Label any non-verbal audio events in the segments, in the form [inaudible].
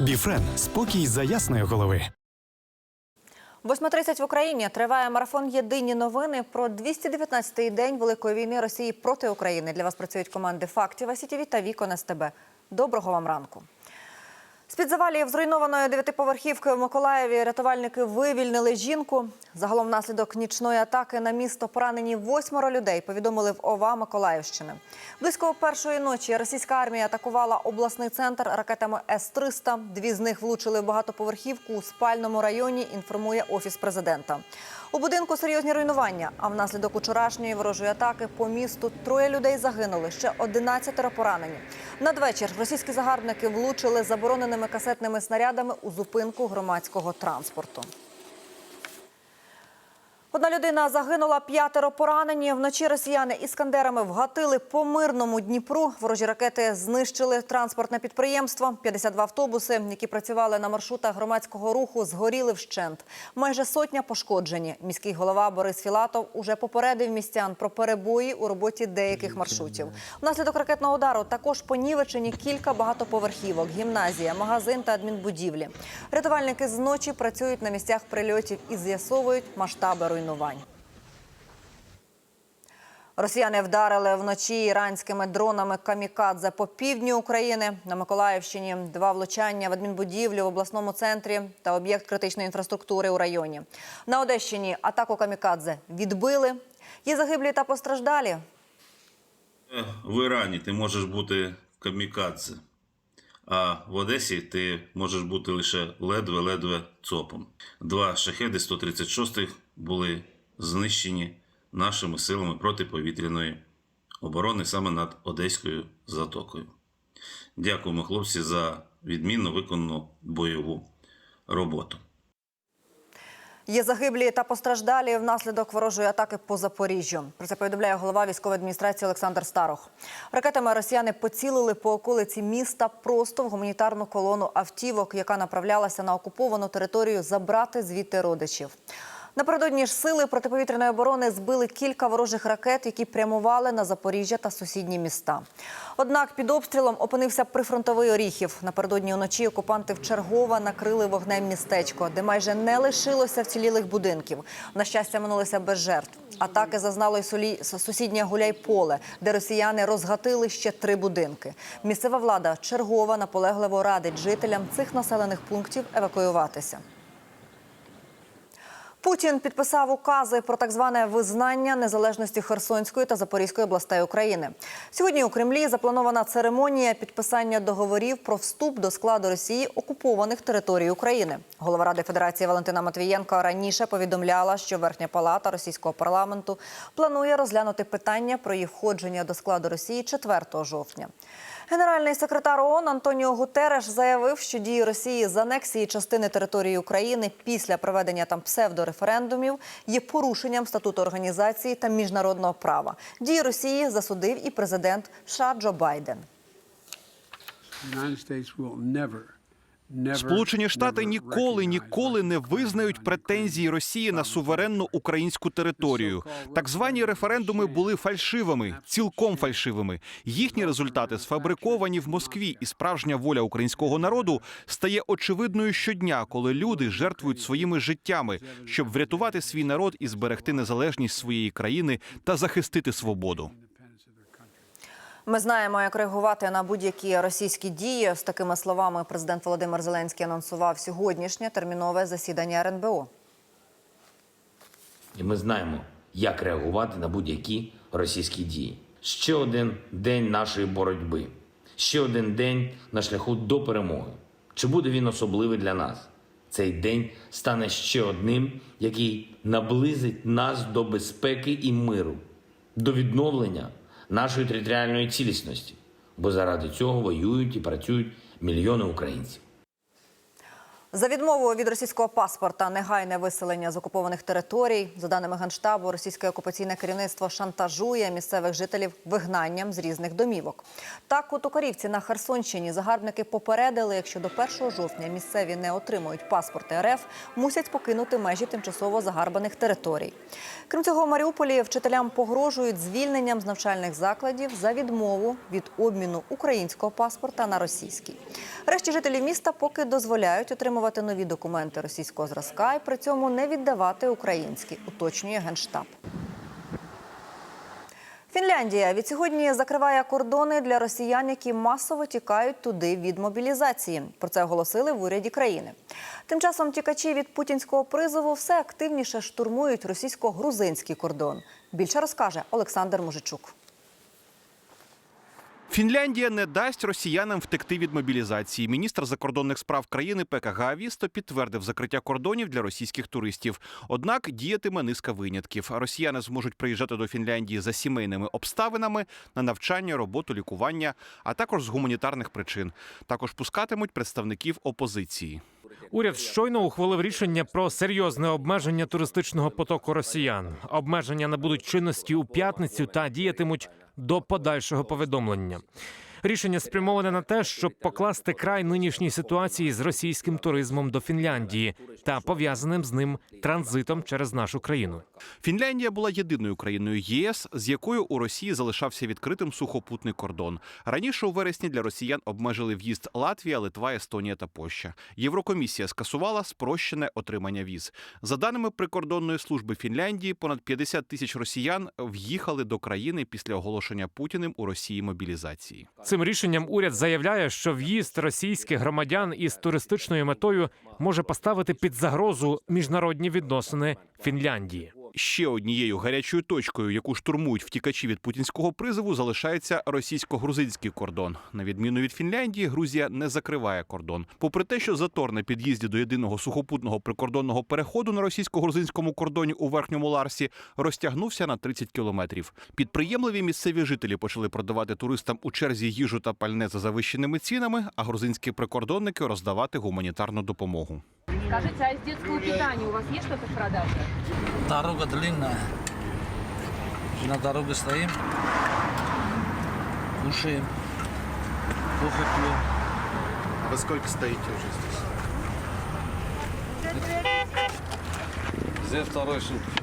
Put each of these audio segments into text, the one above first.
Біфрен спокій за ясної голови. 8.30 в Україні триває марафон Єдині новини про 219-й день Великої війни Росії проти України. Для вас працюють команди фактів АСІТІВІ та Вікон СТБ. Доброго вам ранку. З-під завалів зруйнованої дев'ятиповерхівки в Миколаєві рятувальники вивільнили жінку. Загалом внаслідок нічної атаки на місто поранені восьмеро людей, повідомили в ОВА Миколаївщини. Близько першої ночі російська армія атакувала обласний центр ракетами С-300. Дві з них влучили в багатоповерхівку у спальному районі, інформує Офіс президента. У будинку серйозні руйнування, а внаслідок учорашньої ворожої атаки по місту троє людей загинули, ще 11 поранені. Надвечір російські загарбники влучили забороненими касетними снарядами у зупинку громадського транспорту. Одна людина загинула, п'ятеро поранені. Вночі росіяни іскандерами вгатили по мирному Дніпру. Ворожі ракети знищили транспортне підприємство. 52 автобуси, які працювали на маршрутах громадського руху, згоріли вщент. Майже сотня пошкоджені. Міський голова Борис Філатов уже попередив містян про перебої у роботі деяких маршрутів. Внаслідок ракетного удару також понівечені кілька багатоповерхівок, гімназія, магазин та адмінбудівлі. Рятувальники зночі працюють на місцях прильотів і з'ясовують масштаби руйнувань. Росіяни вдарили вночі іранськими дронами камікадзе по півдню України. На Миколаївщині два влучання в адмінбудівлю в обласному центрі та об'єкт критичної інфраструктури у районі. На Одещині атаку камікадзе відбили. Є загиблі та постраждалі. В Ірані ти можеш бути камікадзе, а в Одесі ти можеш бути лише ледве-ледве цопом. Два шахеди 136-х були знищені нашими силами протиповітряної оборони саме над Одеською затокою. Дякуємо, хлопці, за відмінно виконану бойову роботу. Є загиблі та постраждалі внаслідок ворожої атаки по Запоріжжю. Про це повідомляє голова військової адміністрації Олександр Старох. Ракетами росіяни поцілили по околиці міста просто в гуманітарну колону автівок, яка направлялася на окуповану територію забрати звідти родичів. Напередодні ж сили протиповітряної оборони збили кілька ворожих ракет, які прямували на Запоріжжя та сусідні міста. Однак під обстрілом опинився прифронтовий Оріхів. Напередодні уночі окупанти вчергово накрили вогнем містечко, де майже не лишилося вцілілих будинків. На щастя, минулися без жертв. Атаки зазнало й солі... сусіднє Гуляйполе, де росіяни розгатили ще три будинки. Місцева влада чергово наполегливо радить жителям цих населених пунктів евакуюватися. Путін підписав укази про так зване визнання незалежності Херсонської та Запорізької областей України. Сьогодні у Кремлі запланована церемонія підписання договорів про вступ до складу Росії окупованих територій України. Голова Ради Федерації Валентина Матвієнко раніше повідомляла, що Верхня Палата російського парламенту планує розглянути питання про її входження до складу Росії 4 жовтня. Генеральний секретар ООН Антоніо Гутереш заявив, що дії Росії з анексії частини території України після проведення там псевдореферендумів є порушенням статуту організації та міжнародного права. Дії Росії засудив і президент США Джо Байден. Сполучені Штати ніколи ніколи не визнають претензії Росії на суверенну українську територію. Так звані референдуми були фальшивими, цілком фальшивими. Їхні результати сфабриковані в Москві, і справжня воля українського народу стає очевидною щодня, коли люди жертвують своїми життями, щоб врятувати свій народ і зберегти незалежність своєї країни та захистити свободу. Ми знаємо, як реагувати на будь-які російські дії. З такими словами президент Володимир Зеленський анонсував сьогоднішнє термінове засідання РНБО. І ми знаємо, як реагувати на будь-які російські дії. Ще один день нашої боротьби, ще один день на шляху до перемоги. Чи буде він особливий для нас? Цей день стане ще одним, який наблизить нас до безпеки і миру, до відновлення нашої територіальної цілісності, бо заради цього воюють і працюють мільйони українців. За відмову від російського паспорта негайне виселення з окупованих територій. За даними генштабу, російське окупаційне керівництво шантажує місцевих жителів вигнанням з різних домівок. Так, у Токарівці на Херсонщині загарбники попередили, якщо до 1 жовтня місцеві не отримують паспорти РФ, мусять покинути межі тимчасово загарбаних територій. Крім цього, в Маріуполі вчителям погрожують звільненням з навчальних закладів за відмову від обміну українського паспорта на російський. Решті жителів міста поки дозволяють отримувати нові документи російського зразка і при цьому не віддавати українські, уточнює генштаб. Фінляндія від сьогодні закриває кордони для росіян, які масово тікають туди від мобілізації. Про це оголосили в уряді країни. Тим часом тікачі від путінського призову все активніше штурмують російсько-грузинський кордон. Більше розкаже Олександр Мужичук. Фінляндія не дасть росіянам втекти від мобілізації. Міністр закордонних справ країни Пека Гаавісто підтвердив закриття кордонів для російських туристів. Однак діятиме низка винятків. Росіяни зможуть приїжджати до Фінляндії за сімейними обставинами на навчання, роботу, лікування, а також з гуманітарних причин. Також пускатимуть представників опозиції. Уряд щойно ухвалив рішення про серйозне обмеження туристичного потоку росіян. Обмеження набудуть чинності у п'ятницю та діятимуть до подальшого повідомлення. Рішення спрямоване на те, щоб покласти край нинішній ситуації з російським туризмом до Фінляндії та пов'язаним з ним транзитом через нашу країну. Фінляндія була єдиною країною ЄС, з якою у Росії залишався відкритим сухопутний кордон. Раніше у вересні для росіян обмежили в'їзд Латвія, Литва, Естонія та Польща. Єврокомісія скасувала спрощене отримання віз. За даними прикордонної служби Фінляндії, понад 50 тисяч росіян в'їхали до країни після оголошення Путіним у Росії мобілізації. Цим рішенням уряд заявляє, що в'їзд російських громадян із туристичною метою може поставити під загрозу міжнародні відносини Фінляндії. Ще однією гарячою точкою, яку штурмують втікачі від путінського призову, залишається російсько-грузинський кордон. На відміну від Фінляндії, Грузія не закриває кордон. Попри те, що затор на під'їзді до єдиного сухопутного прикордонного переходу на російсько-грузинському кордоні у верхньому Ларсі розтягнувся на 30 кілометрів. Підприємливі місцеві жителі почали продавати туристам у черзі їжу та пальне за завищеними цінами, а грузинські прикордонники роздавати гуманітарну допомогу. Скажите, а из детского питания у вас есть что-то в продаже? Дорога длинная. На дороге стоим. Кушаем. Кофе пьем. Во сколько стоите уже здесь? Где второй сутки.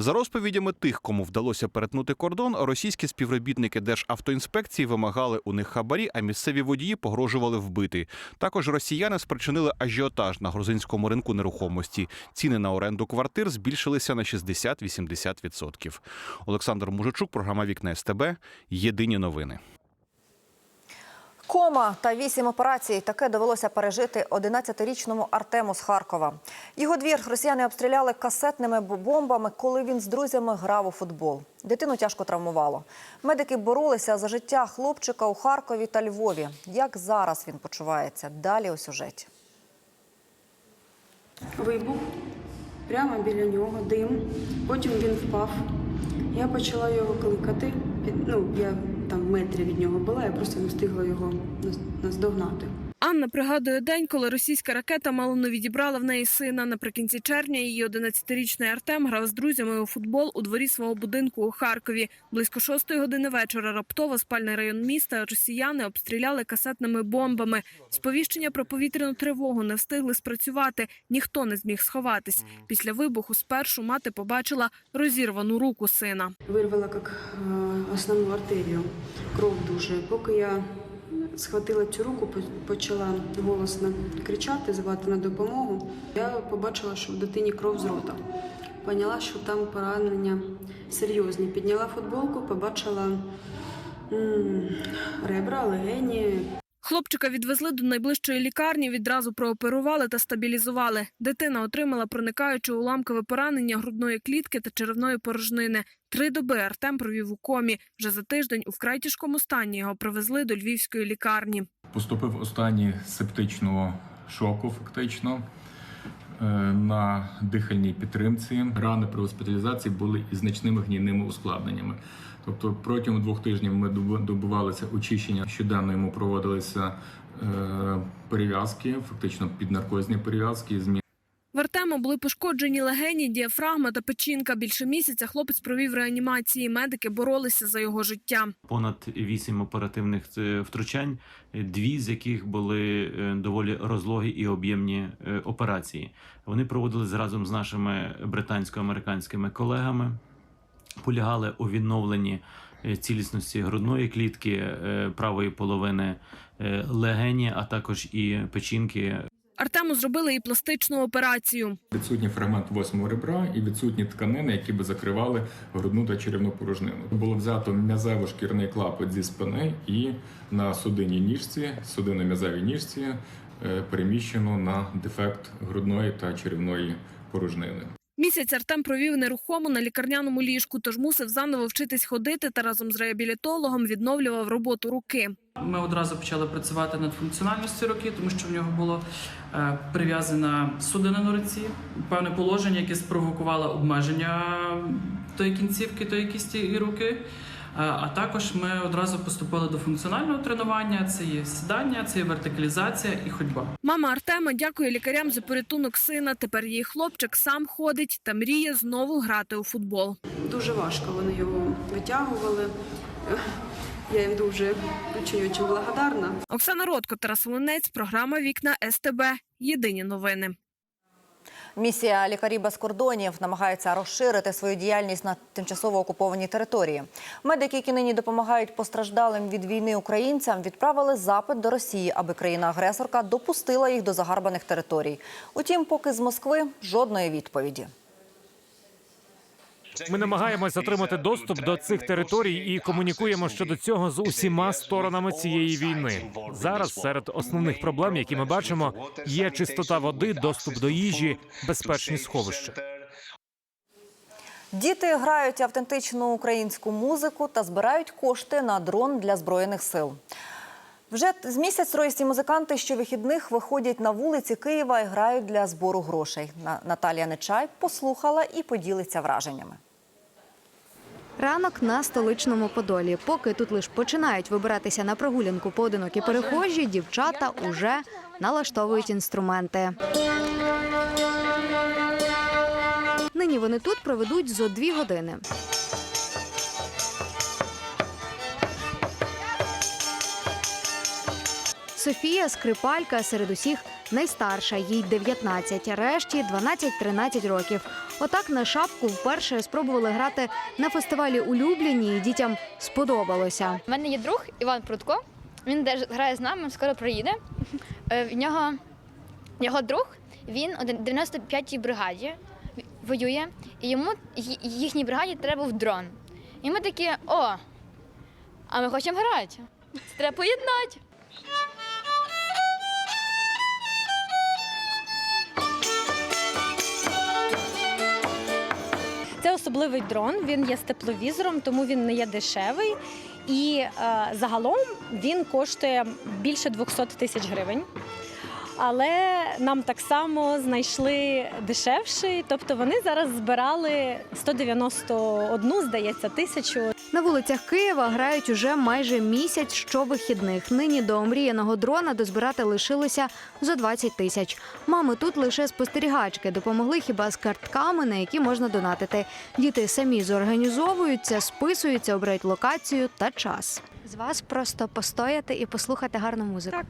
За розповідями тих, кому вдалося перетнути кордон, російські співробітники Державтоінспекції вимагали у них хабарі, а місцеві водії погрожували вбити. Також росіяни спричинили ажіотаж на грузинському ринку нерухомості. Ціни на оренду квартир збільшилися на 60-80%. Олександр Мужичук, програма Вікне СТБ. Єдині новини. Кома та вісім операцій таке довелося пережити 11-річному Артему з Харкова. Його двір росіяни обстріляли касетними бомбами, коли він з друзями грав у футбол. Дитину тяжко травмувало. Медики боролися за життя хлопчика у Харкові та Львові. Як зараз він почувається? Далі у сюжеті. Вибух прямо біля нього, дим. Потім він впав. Я почала його кликати. Ну, я там метрі від нього була, я просто не встигла його наздогнати. Анна пригадує день, коли російська ракета мало не відібрала в неї сина. Наприкінці червня її 11-річний Артем грав з друзями у футбол у дворі свого будинку у Харкові. Близько шостої години вечора раптово спальний район міста росіяни обстріляли касетними бомбами. Сповіщення про повітряну тривогу не встигли спрацювати. Ніхто не зміг сховатись. Після вибуху спершу мати побачила розірвану руку сина. Вирвала як е, основну артерію, кров дуже. Поки я схватила цю руку, по- почала голосно кричати, звати на допомогу. Я побачила, що в дитині кров з рота. Поняла, що там поранення серйозні. Підняла футболку, побачила ребра, легені, Хлопчика відвезли до найближчої лікарні, відразу прооперували та стабілізували. Дитина отримала проникаюче уламкове поранення грудної клітки та черевної порожнини. Три доби Артем провів у комі. Вже за тиждень у вкрай тяжкому стані його привезли до львівської лікарні. Поступив останній септичного шоку, фактично. Е, На дихальній підтримці рани при госпіталізації були із значними гнійними ускладненнями. Тобто протягом двох тижнів ми добувалися очищення. Щоденно йому проводилися е, перев'язки, фактично піднаркозні перев'язки. Зміни були пошкоджені легені, діафрагма та печінка. Більше місяця хлопець провів реанімації. Медики боролися за його життя. понад вісім оперативних е, втручань, е, дві з яких були е, доволі розлогі і об'ємні операції. Вони проводились разом з нашими британсько-американськими колегами, полягали у відновленні цілісності грудної клітки, правої половини легені, а також і печінки Артему зробили і пластичну операцію. відсутній фрагмент восьмого ребра і відсутні тканини, які би закривали грудну та черевну порожнину. Було взято м'язево-шкірний клапоть зі спини і на судинній ніжці, судинно-м'язевій ніжці е, переміщено на дефект грудної та черевної порожнини. Місяць Артем провів нерухомо на лікарняному ліжку, тож мусив заново вчитись ходити та разом з реабілітологом відновлював роботу руки. Ми одразу почали працювати над функціональністю руки, тому що в нього було е, прив'язана судина на руці, певне положення, яке спровокувало обмеження тої кінцівки, тої кісті і руки. Е, А також ми одразу поступили до функціонального тренування. Це є сідання, це є вертикалізація і ходьба. Мама Артема дякує лікарям за порятунок сина. Тепер її хлопчик сам ходить та мріє знову грати у футбол. Дуже важко вони його витягували. Я їм дуже дуже дуже благодарна. Оксана Ротко, Тарас Волинець, програма Вікна СТБ. Єдині новини. Місія лікарі без кордонів намагається розширити свою діяльність на тимчасово окупованій території. Медики, які нині допомагають постраждалим від війни українцям, відправили запит до Росії, аби країна-агресорка допустила їх до загарбаних територій. Утім, поки з Москви жодної відповіді. Ми намагаємось отримати доступ до цих територій і комунікуємо щодо цього з усіма сторонами цієї війни. Зараз серед основних проблем, які ми бачимо, є чистота води, доступ до їжі, безпечні сховища. Діти грають автентичну українську музику та збирають кошти на дрон для збройних сил. Вже з місяць троїсті музиканти щовихідних виходять на вулиці Києва і грають для збору грошей. На- Наталія Нечай послухала і поділиться враженнями. Ранок на столичному Подолі. Поки тут лише починають вибиратися на прогулянку поодинокі перехожі, дівчата уже налаштовують інструменти. Нині вони тут проведуть зо дві години. Софія скрипалька серед усіх найстарша, їй 19, решті 12-13 років. Отак на шапку вперше спробували грати на фестивалі улюблені, і дітям сподобалося. У мене є друг Іван Прудко. Він теж грає з нами, скоро приїде. Е, В нього його друг, він у 95-й бригаді воює, і йому їхній бригаді треба був дрон. І ми такі: о, а ми хочемо грати. Це треба поєднати. Це особливий дрон. Він є з тепловізором, тому він не є дешевий. І е, загалом він коштує більше 200 тисяч гривень. Але нам так само знайшли дешевший, тобто вони зараз збирали 191, здається, тисячу. На вулицях Києва грають уже майже місяць щовихідних. Нині до омріяного дрона дозбирати лишилося за 20 тисяч. Мами тут лише спостерігачки допомогли хіба з картками, на які можна донатити. Діти самі зорганізовуються, списуються, обирають локацію та час. З вас просто постояти і послухати гарну музику. Так.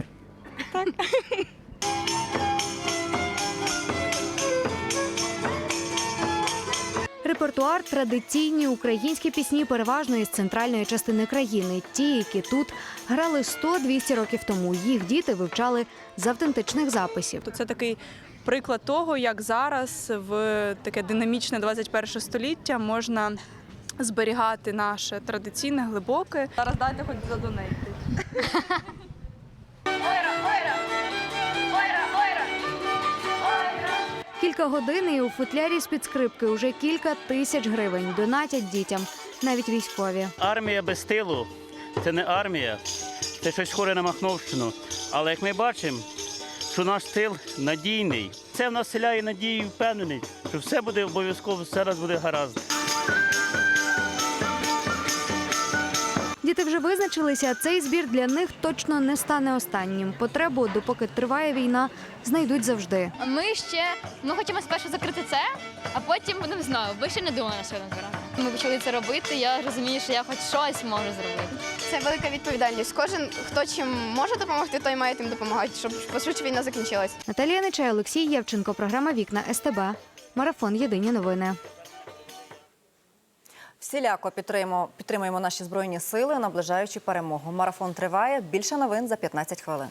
Так. [laughs] Репертуар традиційні українські пісні, переважно із центральної частини країни. Ті, які тут грали 100-200 років тому. Їх діти вивчали з автентичних записів. Це такий приклад того, як зараз в таке динамічне 21 століття можна зберігати наше традиційне глибоке. Зараз дайте хоч задонейти. Кілька годин і у футлярі з-під скрипки уже кілька тисяч гривень. Донатять дітям, навіть військові. Армія без тилу це не армія, це щось схоже на Махновщину. Але як ми бачимо, що наш тил надійний, це в нас селяє надію і впевненість, що все буде обов'язково, все раз буде гаразд. Діти вже визначилися, цей збір для них точно не стане останнім. Потребу, допоки триває війна, знайдуть завжди. Ми ще ми хочемо спершу закрити це, а потім ну, не знаю. Ви ще не думали на що збирати. Ми почали це робити. Я розумію, що я хоч щось можу зробити. Це велика відповідальність. Кожен, хто чим може допомогти, той має тим допомагати, щоб пошвидше війна закінчилась. Наталія Нечай, Олексій Євченко. Програма Вікна СТБ. Марафон Єдині новини. Всіляко підтримуємо, підтримуємо наші збройні сили, наближаючи перемогу. Марафон триває. Більше новин за 15 хвилин.